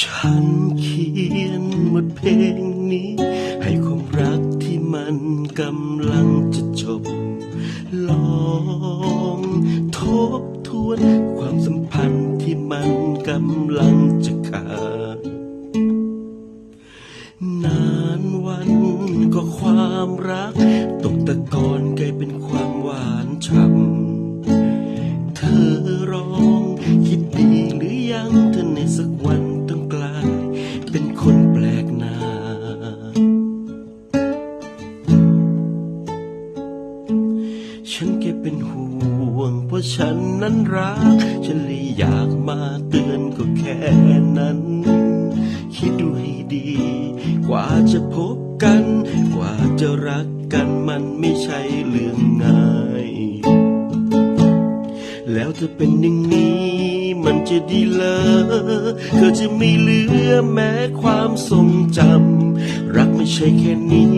ฉันเขียนบทเพลงนี้ ให้ความรักที่มันกำลังจะจบ ลองทบทวนความสัมพันธ์ที่มันกำลังจะขาดนานวันก็ความรักตกตะกอน ฉันแค่เป็นห่วง เพราะฉันนั้นรัก ฉันเลยอยากมาเตือนก็แค่นั้น คิดดูให้ดี กว่าจะพบกัน กว่าจะรักกันมันไม่ใช่เรื่องง่าย แล้วจะเป็นอย่างนี้ มันจะดีเลยเธอจะไม่เหลือแม้ความทรงจำรักไม่ใช่แค่นี้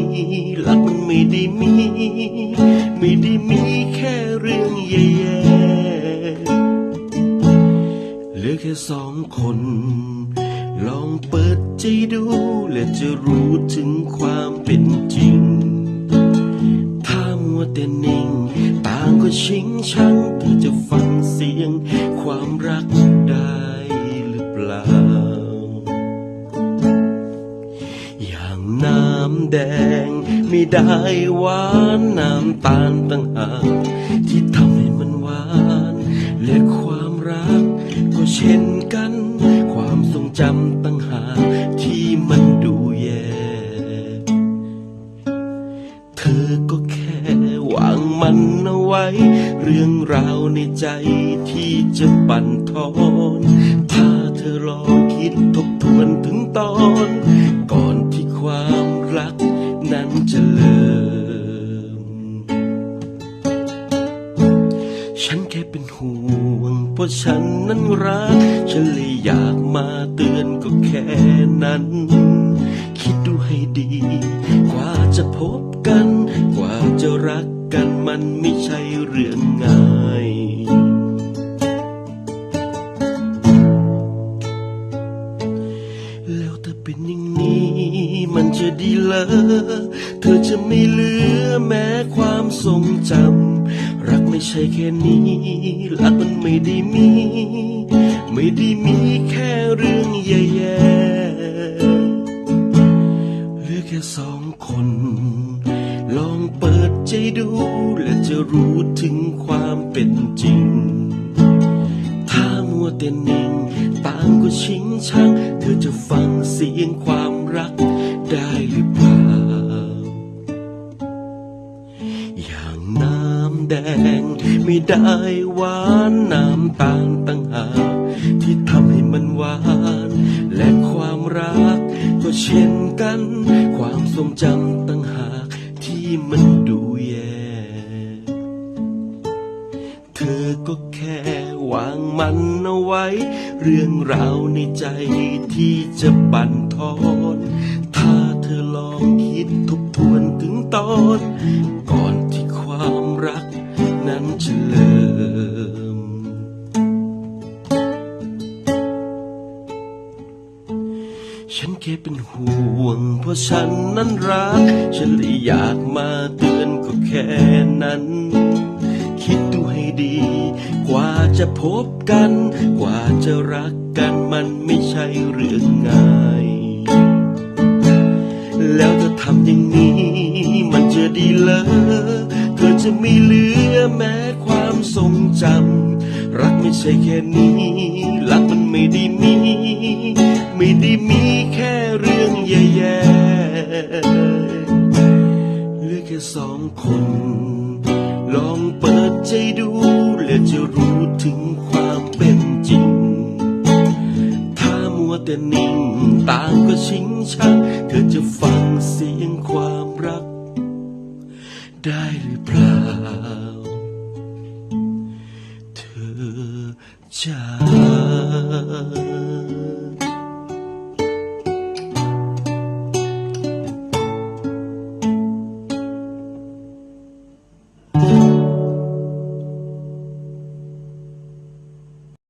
รักมันไม่ได้มี ไม่ได้มีแค่เรื่องแย่ๆเหลือแค่สองคน ลองเปิดใจดู และจะรู้ถึงความเป็นจริงถ้ามัวแต่นิ่ง ต่าชิงชังเธอจะฟังเสียงความรักได้หรือเปล่า อย่างน้ำแดงไม่ได้หวานน้ำตาลต่างหากที่ทำ ไว้ เรื่องราวในใจที่จะบั่นทอนถ้าเธอลองคิดทบทวนถึงตอน ก่อนที่ความรักนั้นจะเลิมฉันแค่เป็นห่วงเพราะฉันนั้นรัก ฉันเลยอยากมาเตือนก็แค่นั้น คิดดูให้ดี มันไม่ใช่เรื่องง่ายแล้วถ้าเป็นอย่างนี้ มันจะดีเลอเธอจะไม่เหลือแม้ความทรงจำรักไม่ใช่แค่นี้ รักมันไม่ได้มี ไม่ได้มีแค่เรื่องแย่ๆ แค่สองคน ลองเปิดใจดู และจะรู้ถึงความเป็นจริง ถ้ามัวแต่นิ่ง ต่างก็ชิงชัง เธอจะฟังเสียงความรักได้หรือเปล่า อย่างน้ำแดง ไม่ได้หวานน้ำตาลต่างหากที่ทำให้มันหวาน และความรักก็เช่นกัน ความทรงจำต่างหากที่มันดูแย่ เธอก็แค่วางมันเอาไว้ เรื่องราวในใจที่จะบั่นทอน ถ้าเธอลองคิดทบทวนถึงตอน ก่อนที่ความรักนั้นจะเลิมฉันแค่เป็นห่วง ราะฉันนั้นรัก ฉันเลยอยากมาเตือนก็แค่นั้น คิดดูให้ดี กว่าจะพบกัน กว่าจะรักกันมันไม่ใช่เรื่องง่าย แล้วจะทำอย่างนี้ มันจะดีเลยเธอจะไม่เหลือแม้ความทรงจำรักไม่ใช่แค่นี้ รักมันไม่ได้มี ไม่ได้มีแค่เรื่องแย่ๆ เหลือแค่สองคน ลองเปิดใจดู และจะรู้ถึงความเป็นจริง ถ้ามัวแต่นิ่ง ต่างก็ชิงชังเธอจะฟังเสียงความรัก ได้หรือเปล่า เธอจ้า